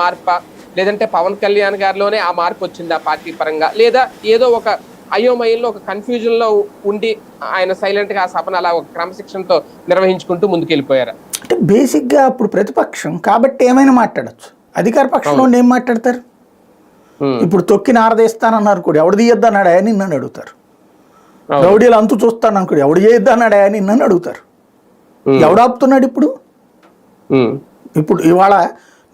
మార్ప? లేదంటే పవన్ కళ్యాణ్ గారిలోనే ఆ మార్పు వచ్చిందా పార్టీ పరంగా? లేదా ఏదో ఒక అయోమయంలో ఒక కన్ఫ్యూజన్లో ఉండి ఆయన సైలెంట్గా ఆ సభను అలా ఒక క్రమశిక్షణతో నిర్వహించుకుంటూ ముందుకెళ్ళిపోయారు? అంటే బేసిక్గా అప్పుడు ప్రతిపక్షం కాబట్టి ఏమైనా మాట్లాడచ్చు. అధికార పక్షంలో ఏం మాట్లాడతారు? ఇప్పుడు తొక్కి నారదేస్తానన్నారు కూడా. ఎవడు తీయొద్దన్నాడా అని నన్ను అడుగుతారు. రౌడీలు అంతు చూస్తాను అనుకోడు ఎవడు చేయొద్దన్నాడా అని నన్ను అడుగుతారు. ఎవడు ఆపుతున్నాడు ఇప్పుడు? ఇప్పుడు ఇవాళ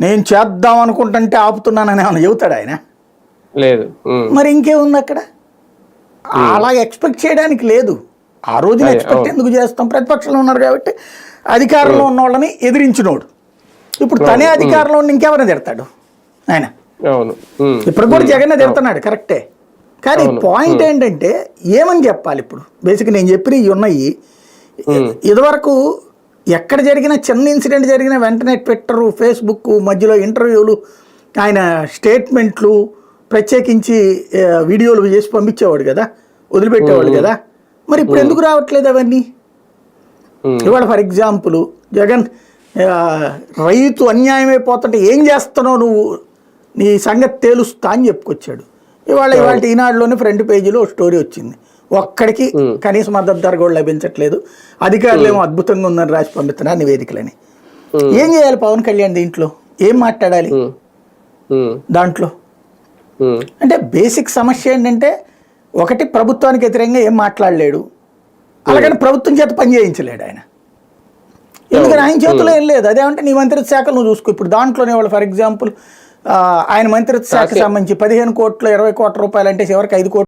నేను చేద్దాం అనుకుంటుంటే ఆపుతున్నానని ఏమైనా చెబుతాడు ఆయన? లేదు. మరి ఇంకేముంది అక్కడ? అలా ఎక్స్పెక్ట్ చేయడానికి లేదు. ఆ రోజున ఎక్స్పెక్ట్. ఎందుకు చేస్తాం? ప్రతిపక్షంలో ఉన్నారు కాబట్టి అధికారంలో ఉన్న వాళ్ళని ఎదిరించినోడు. ఇప్పుడు తనే అధికారంలో ఉండి ఇంకెవరిని తిడతాడు? ఆయన. ఇప్పుడు కూడా జగన్ తిడుతున్నాడు కరెక్టే. కానీ పాయింట్ ఏంటంటే ఏమని చెప్పాలి ఇప్పుడు? బేసిక్ నేను చెప్పిన ఇవి ఉన్నాయి. ఇదివరకు ఎక్కడ జరిగిన చిన్న ఇన్సిడెంట్ జరిగిన వెంటనే ట్విట్టర్ ఫేస్బుక్ మధ్యలో ఇంటర్వ్యూలు ఆయన స్టేట్మెంట్లు ప్రత్యేకించి వీడియోలు చేసి పంపించేవాడు కదా వదిలిపెట్టేవాడు కదా. మరి ఇప్పుడు ఎందుకు రావట్లేదు అవన్నీ. ఇవాళ ఫర్ ఎగ్జాంపుల్ జగన్ రైతు అన్యాయమైపోతుంటే ఏం చేస్తున్నావు నువ్వు? నీ సంగతి తేలుస్తా అని చెప్పుకొచ్చాడు. ఇవాళ ఇవాళ ఈనాడులోని ఫ్రంట్ పేజీలో ఒక స్టోరీ వచ్చింది. ఒక్కడికి కనీస మద్దతు ధర కూడా లభించట్లేదు. అధికారులు ఏమో అద్భుతంగా ఉందని రాసి పంపిస్తున్నారు నివేదికలని ఏం చేయాలి పవన్ కళ్యాణ్ దీంట్లో? ఏం మాట్లాడాలి. దాంట్లో. అంటే బేసిక్ సమస్య ఏంటంటే ఒకటి ప్రభుత్వానికి వ్యతిరేకంగా ఏం మాట్లాడలేడు. అలాగని ప్రభుత్వం చేత పని చేయించలేడు ఆయన. ఎందుకని? ఆయన చేతిలో ఏం లేదు. అదేమంటే నీ మంత్రిత్వ శాఖలు నువ్వు చూసుకో. ఇప్పుడు దాంట్లోనే వాళ్ళు ఫర్ ఎగ్జాంపుల్ ఆయన మంత్రిత్వ శాఖకి సంబంధించి పదిహేను కోట్ల ఇరవై కోట్ల రూపాయలు అంటే చివరికి ఐదు కోట్లు